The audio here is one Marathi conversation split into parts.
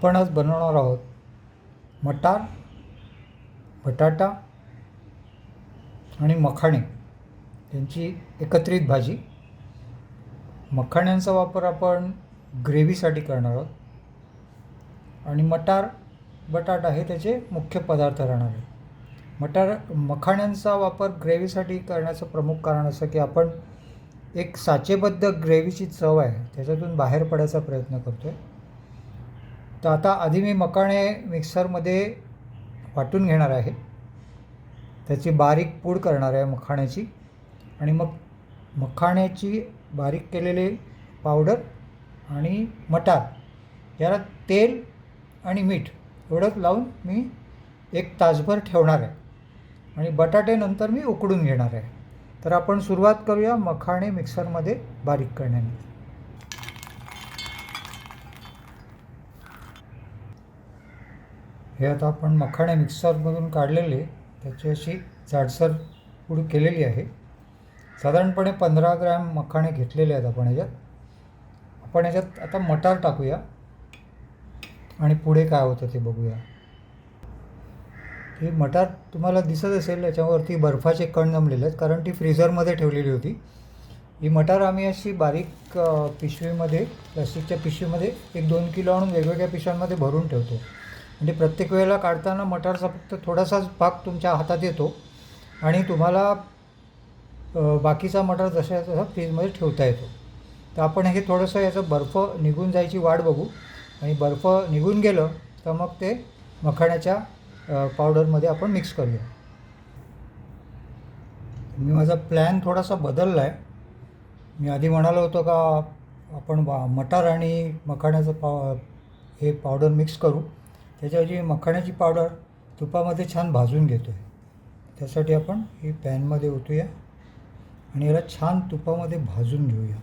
आपण आज बनवणार आहोत. मटार बटाटा आणि मखाणे. यांची एकत्रित भाजी. मखाण्यांचा वापर आपण ग्रेव्हीसाठी करणार आहोत. आणि मटार बटाटा हे त्याचे मुख्य पदार्थ राहणार आहेत. मटार मखाण्यांचा वापर ग्रेव्हीसाठी करण्याचं प्रमुख कारण असं की आपण एक साचेबद्ध ग्रेव्हीची चव आहे त्याच्यातून बाहेर पडायचा प्रयत्न करतो आहे तर आता आधी मी मखाणे मिक्सरमध्ये वाटून घेणार आहे. त्याची बारीक पूड करणार आहे मखाण्याची. आणि मग मखाण्याची बारीक केलेले पावडर आणि मटार याला तेल आणि मीठ एवढंच लावून मी एक तासभर ठेवणार आहे. आणि बटाटे नंतर मी उकडून घेणार आहे. तर आपण सुरुवात करूया मखाणे मिक्सरमध्ये बारीक करण्याने. हे आता आपण मखाणे मिक्सरमधून काढलेले त्याची अशी जाडसर पूड केलेली आहे. साधारणपणे पंधरा ग्रॅम मखाणे घेतलेले आहेत आपण याच्यात. आपण याच्यात आता मटार टाकूया. आणि पुढे काय होतं ते बघूया. ही मटार तुम्हाला दिसत असेल याच्यावरती बर्फाचे कण जमलेले आहेत कारण ती फ्रीझरमध्ये ठेवलेली होती. ही मटार आम्ही अशी बारीक पिशवीमध्ये प्लास्टिकच्या पिशवीमध्ये एक दोन किलो आणून वेगवेगळ्या पिशव्यांमध्ये भरून ठेवतो. म्हणजे प्रत्येक वेळेला काढताना मटारचा फक्त थोडासाच भाग तुमच्या हातात येतो आणि तुम्हाला बाकीचा मटार जशा तसा फ्रीजमध्ये ठेवता येतो. तर आपण हे थोडंसं याचं बर्फ निघून जायची वाट बघू. आणि बर्फ निघून गेलं तर मग ते मखाण्याच्या पावडरमध्ये आपण मिक्स करूया. मी माझा प्लॅन थोडासा बदलला आहे मी आधी म्हणालो होतो का आपण मटार आणि मखाण्याचं पाव हे पावडर मिक्स करू. त्याच्याऐवजी मखाण्याची पावडर तुपामध्ये छान भाजून घेतो आहे त्यासाठी आपण ही पॅनमध्ये ओतूया आणि याला छान तुपामध्ये भाजून घेऊया.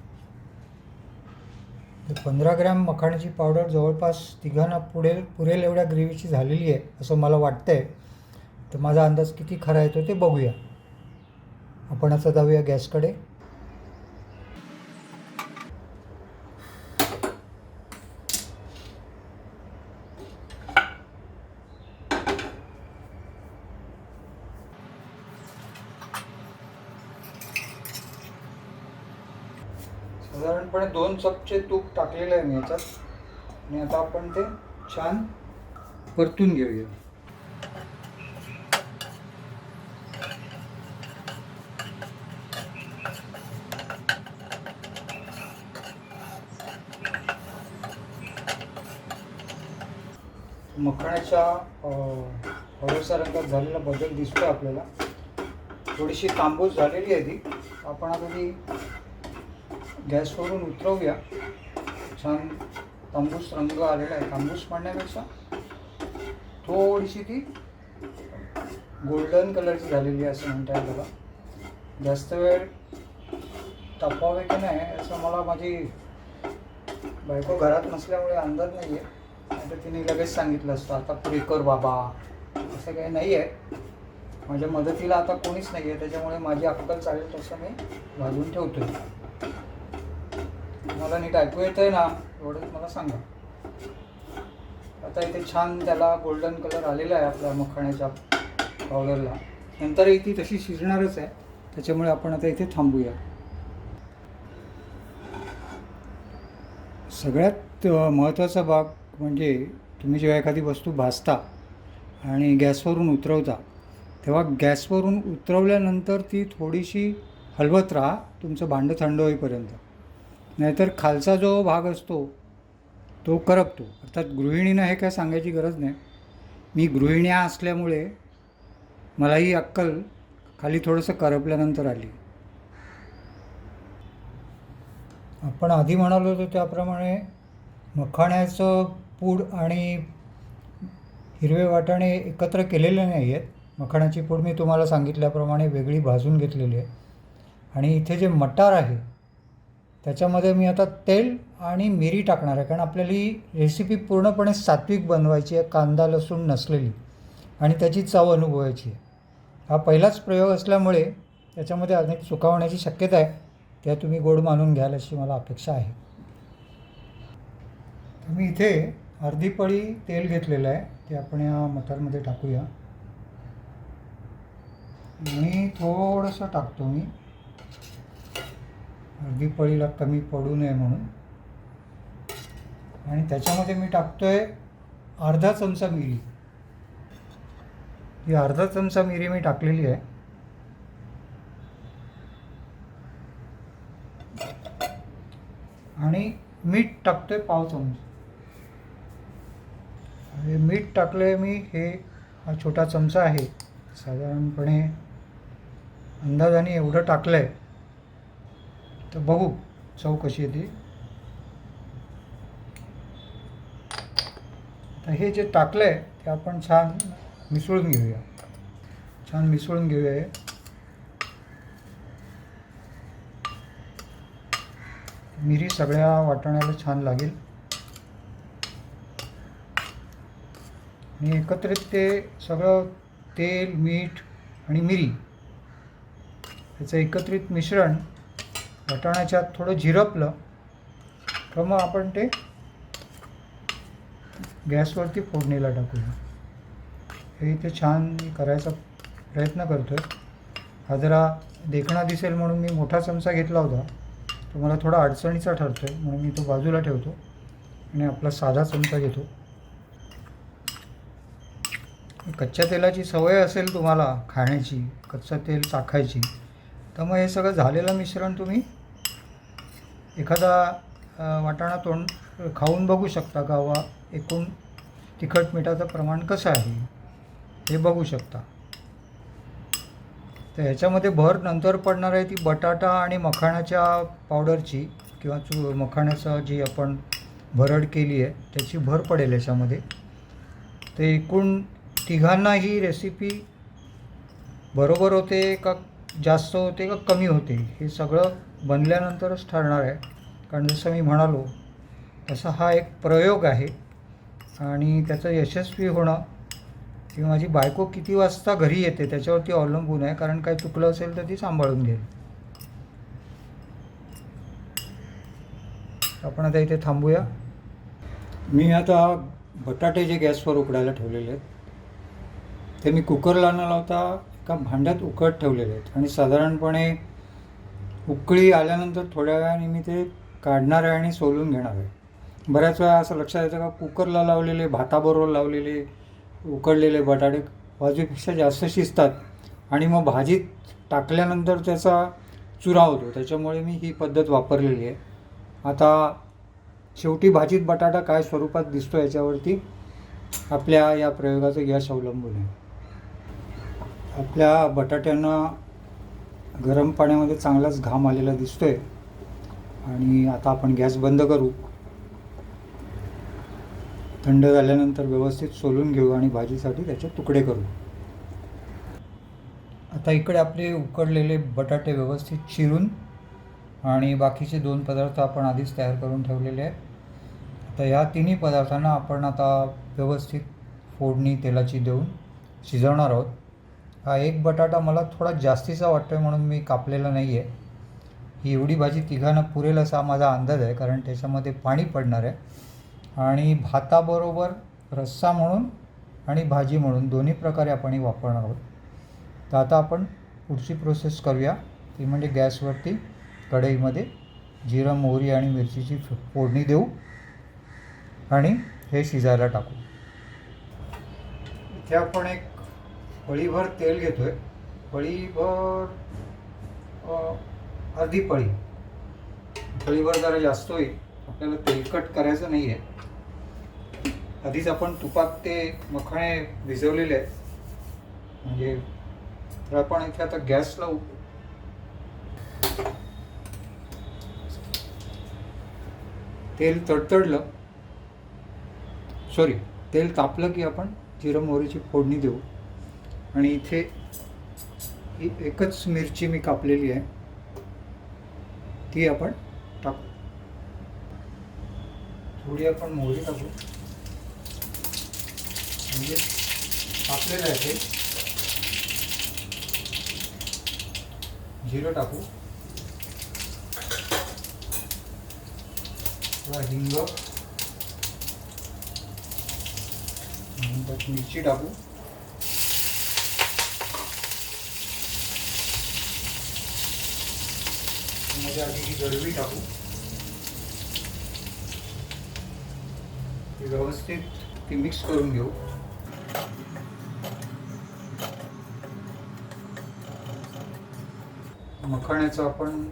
तर पंधरा ग्रॅम मखाण्याची पावडर जवळपास तिघांना पुढेल पुरेल एवढ्या ग्रेव्हीची झालेली आहे असं मला वाटतं आहे तर माझा अंदाज किती खरा येतो ते बघूया. आपण आता जाऊया गॅसकडे. पण दोन चपचे तूप टाकलेलं आहे मी याच्यात. आणि आता आपण ते छान परतून घेऊया. मखण्याच्या हवेसा रंगात झालेला बदल दिसतो आपल्याला. थोडीशी तांबूस झालेली आहे ती. आपण आता ती गॅसवरून उतरवूया. छान तांबूस रंग आलेला आहे. तांबूस म्हणण्यापेक्षा थोडीशी ती गोल्डन कलरची झालेली आहे असं म्हणता येईल त्याला. जास्त वेळ तापवावे की नाही असं मला माझी बायको घरात नसल्यामुळे अंदाज नाही आहे आता तर तिने लगेच सांगितलं असतं आता पुढे कर बाबा. असं काही नाही आहे माझ्या मदतीला आता कोणीच नाही आहे त्याच्यामुळे माझी अक्कल चालेल तसं मी घालून आहे मला नीट ऐकू येत आहे ना एवढंच मला सांगा. आता इथे छान त्याला गोल्डन कलर आलेला आहे आपल्या मखाण्याच्या पावडरला नंतरही ती तशी शिजणारच आहे. त्याच्यामुळे आपण आता इथे थांबूया. सगळ्यात महत्त्वाचा भाग म्हणजे तुम्ही जेव्हा एखादी वस्तू भाजता आणि गॅसवरून उतरवता तेव्हा गॅसवरून उतरवल्यानंतर ती थोडीशी हलवत राहा तुमचं भांडं थंड होईपर्यंत. नाहीतर खालचा जो भाग असतो तो करपतो. अर्थात गृहिणीनं हे काय सांगायची गरज नाही. मी गृहिण्या असल्यामुळे मला ही अक्कल खाली थोडंसं करपल्यानंतर आली. आपण आधी म्हणालो होतो त्याप्रमाणे मखाण्याचं पूड आणि हिरवे वाटाणे एकत्र केलेले नाही आहेत. मखाण्याची पूड मी तुम्हाला सांगितल्याप्रमाणे वेगळी भाजून घेतलेली आहे. आणि इथे जे मटार आहे त्याच्यामध्ये मी आता तेल आणि मिरी टाकणार आहे कारण आपल्याला ही रेसिपी पूर्णपणे सात्विक बनवायची आहे कांदा लसूण नसलेली. आणि त्याची चव अनुभवायची आहे. हा पहिलाच प्रयोग असल्यामुळे त्याच्यामध्ये अनेक चुका होण्याची शक्यता आहे. त्या तुम्ही गोड मानून घ्याल अशी मला अपेक्षा आहे. मी इथे अर्धी पळी तेल घेतलेलं आहे ते आपण या मटारमध्ये टाकूया. आणि थोडंसं टाकतो मी. अर्धी पळीला कमी पडू नये म्हणून. आणि त्याच्यामध्ये मी टाकतो आहे अर्धा चमचा मिरी. ही अर्धा चमचा मिरी मी टाकलेली आहे. आणि मीठ टाकतो आहे पाव चमचा. हे मीठ टाकलंय मी हे हा छोटा चमचा आहे. साधारणपणे अंदाजाने एवढं टाकलं आहे तर बघू चव कशी येते तर हे जे टाकलं आहे ते आपण छान मिसळून घेऊया. छान मिसळून घेऊया हे. मिरी सगळ्या वाटाण्याला छान लागेल. आणि एकत्रित ते सगळं तेल मीठ आणि मिरी याचं एकत्रित मिश्रण वाटाण्याच्यात थोडं झिरपलं तर मग आपण ते गॅसवरती फोडणीला टाकूया. हे इथे छान करायचा प्रयत्न करतो आहे हा जरा देखणा दिसेल म्हणून मी मोठा चमचा घेतला होता. तो मला थोडा अडचणीचा ठरतो आहे म्हणून मी तो बाजूला ठेवतो आणि आपला साधा चमचा घेतो. कच्च्या तेलाची सवय असेल तुम्हाला खाण्याची कच्चं तेल चाखायची तर मग हे सगळं झालेलं मिश्रण तुम्ही एखादा वाटाणा तोंड खाऊन बघू शकता का वा एकूण तिखट मिठाचं प्रमाण कसं आहे हे बघू शकता. तर ह्याच्यामध्ये भर नंतर पडणार आहे ती बटाटा आणि मखाण्याच्या पावडरची किंवा चू मखाण्याचं जी आपण भरड केली आहे त्याची भर पडेल याच्यामध्ये ते एकूण तिघांना ही रेसिपी बरोबर होते का जास्त होते का कमी होते हे सगळं बनल्यानंतरच ठरणार आहे. कारण जसं मी म्हणालो तसा हा एक प्रयोग आहे आणि त्याचं यशस्वी होणं किंवा माझी बायको किती वाजता घरी येते त्याच्यावरती अवलंबून आहे. कारण काय चुकलं असेल तर ती सांभाळून घेईल. आपण आता इथे थांबूया. मी आता बटाटे जे गॅसवर उकडायला ठेवलेले आहेत ते मी कुकरला न लावता एका भांड्यात उकट ठेवलेले आहेत. आणि साधारणपणे उकळी आल्यानंतर थोड्या वेळाने मी ते काढणार आहे आणि सोलून घेणार आहे. बऱ्याच वेळा असं लक्षात येतं का कुकरला लावलेले भाताबरोबर लावलेले उकडलेले बटाटे भाजीपेक्षा जास्त शिजतात आणि मग भाजीत टाकल्यानंतर त्याचा चुरा होतो. त्याच्यामुळे मी ही पद्धत वापरलेली आहे. आता शेवटी भाजीत बटाटा काय स्वरूपात दिसतो याच्यावरती आपल्या या प्रयोगाचं यश अवलंबून आहे. आपल्या बटाट्यांना गरम पाण्यामध्ये चांगलाच घाम आलेला दिसतोय. आणि आता आपण गॅस बंद करू. थंड झाल्यानंतर व्यवस्थित सोलून घेऊ आणि भाजीसाठी त्याचे तुकडे करू. आता इकडे आपले उकडलेले बटाटे व्यवस्थित चिरून आणि बाकीचे दोन पदार्थ आपण आधीच तयार करून ठेवलेले आहेत. आता या तिन्ही पदार्थांना आपण आता व्यवस्थित फोडणी तेलाची देऊन शिजवणार आहोत. हा एक बटाटा मला थोडा जास्तीचा वाटतो आहे म्हणून मी कापलेला नाही आहे ही एवढी भाजी तिघांना पुरेल असा माझा अंदाज आहे कारण त्याच्यामध्ये पाणी पडणार आहे. आणि भाताबरोबर रस्सा म्हणून आणि भाजी म्हणून दोन्ही प्रकारे आपण ही वापरणार आहोत. तर आता आपण पुढची प्रोसेस करूया. ती म्हणजे गॅसवरती कढईमध्ये जिरं मोहरी आणि मिरचीची फोडणी देऊ आणि हे शिजायला टाकू. इथे आपण एक पळीभर तेल घेतोय. पळीभर अर्धी पळी पळीभर जरा जास्त होईल. आपल्याला तेलकट करायचं नाही आहे आधीच आपण तुपात ते मखणे भिजवलेले आहेत. म्हणजे तर आपण इथे आता गॅस लावू. तेल तडतडलं. सॉरी तेल तापलं की आपण जिरं मोहरीची फोडणी देऊ. आणि इथे ही एकच मिरची मी कापलेली आहे. ती आपण टाकू. थोडी आपण मोहरी टाकू. म्हणजे कापलेलं आहे ते. जिरं टाकू. थोडा हिंग. मिरची टाकू. मध्ये आधी ही गरवी टाकू. व्यवस्थित ती मिक्स करून घेऊ. मखाण्याचं आपण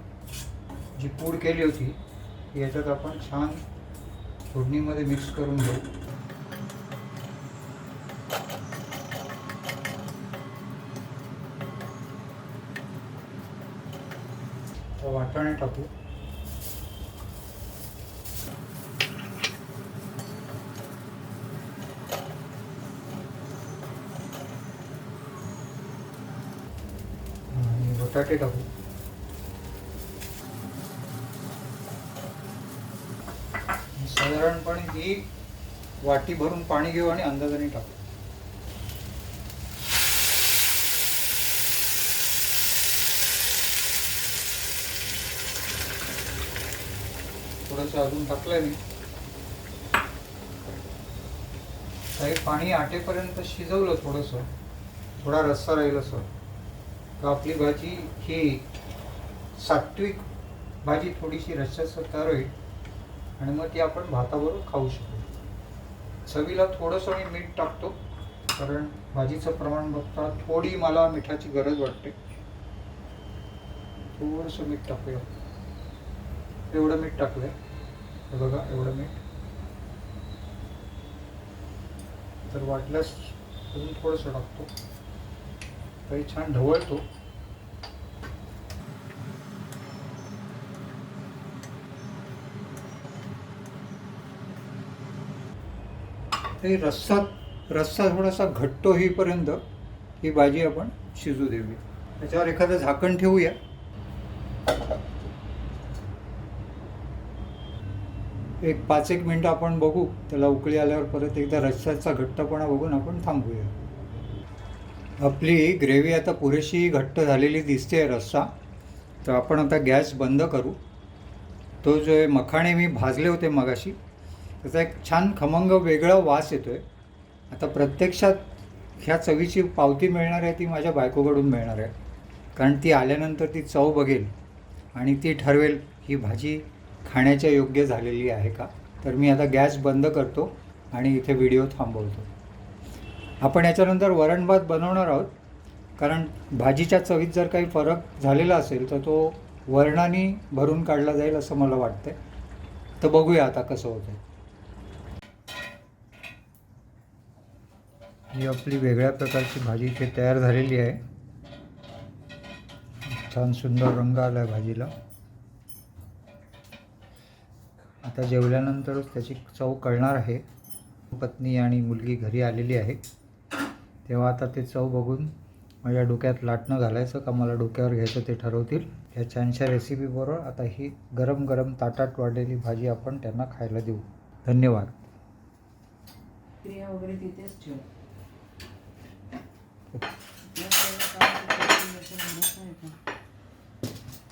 जी पूड केली होती ती याच्यात आपण छान फोडणीमध्ये मिक्स करून घेऊ. वाटाणे टाकू आणि बटाटे टाकू साधारणपणे ही वाटी भरून पाणी घेऊ आणि अंदाजाने टाकू. थोडंसं अजून टाकलंय मी. काही पाणी आटेपर्यंत शिजवलं थोडंसं. थोडा रस्सा राहील असं. तर आपली भाजी ही सात्विक भाजी थोडीशी रश्शासर तयार होईल आणि मग ती आपण भाताबरोबर खाऊ शकतो चवीला थोडंसं मी मीठ टाकतो कारण भाजीचं प्रमाण बघता थोडी मला मिठाची गरज वाटते. थोडंसं मीठ टाकूया. एवढं मीठ टाकलंय. हे बघा एवढं मीठ तर वाटल्यास अजून थोडंसं टाकतो. तरी छान ढवळतो. ते रस्सा रस्सा थोडासा घट्ट होईपर्यंत ही भाजी आपण शिजू देऊया. त्याच्यावर एखादं झाकण ठेवूया. एक पाच एक मिनटं आपण बघू त्याला उकळी आल्यावर परत एकदा रस्स्याचा घट्टपणा बघून आपण थांबूया. आपली ग्रेव्ही आता पुरेशी घट्ट झालेली दिसते रस्सा. तर आपण आता गॅस बंद करू. तो जो आहे मखाणे मी भाजले होते मगाशी त्याचा एक छान खमंग वेगळा वास येतो आहे आता प्रत्यक्षात ह्या चवीची पावती मिळणार आहे ती माझ्या बायकोकडून मिळणार आहे. कारण ती आल्यानंतर ती चव बघेल आणि ती ठरवेल ही भाजी खाण्याच्या योग्य झालेली आहे का? तर मी आता गॅस बंद करतो आणि इथे व्हिडिओ थांबवतो. आपण याच्यानंतर वरण भात बनवणार आहोत. कारण भाजीच्या चवीत जर काही फरक झालेला असेल तर तो वरणाने भरून काढला जाईल असं मला वाटतं तर बघूया आता कसं होतं ही आपली वेगळ्या प्रकारची भाजी इथे तयार झालेली आहे. छान सुंदर रंग आला आहे भाजीला. आता जेवल्यानंतरच त्याची चव कळणार आहे. पत्नी आणि मुलगी घरी आलेली आहे. तेव्हा आता ते चव बघून माझ्या डोक्यात लाटणं घालायचं का मला डोक्यावर घ्यायचं ते ठरवतील. ह्या छानशा रेसिपीबरोबर आता ही गरम गरम ताटात वाढलेली भाजी आपण त्यांना खायला देऊ. धन्यवाद. क्रिया वगैरे तिथेच ठेव.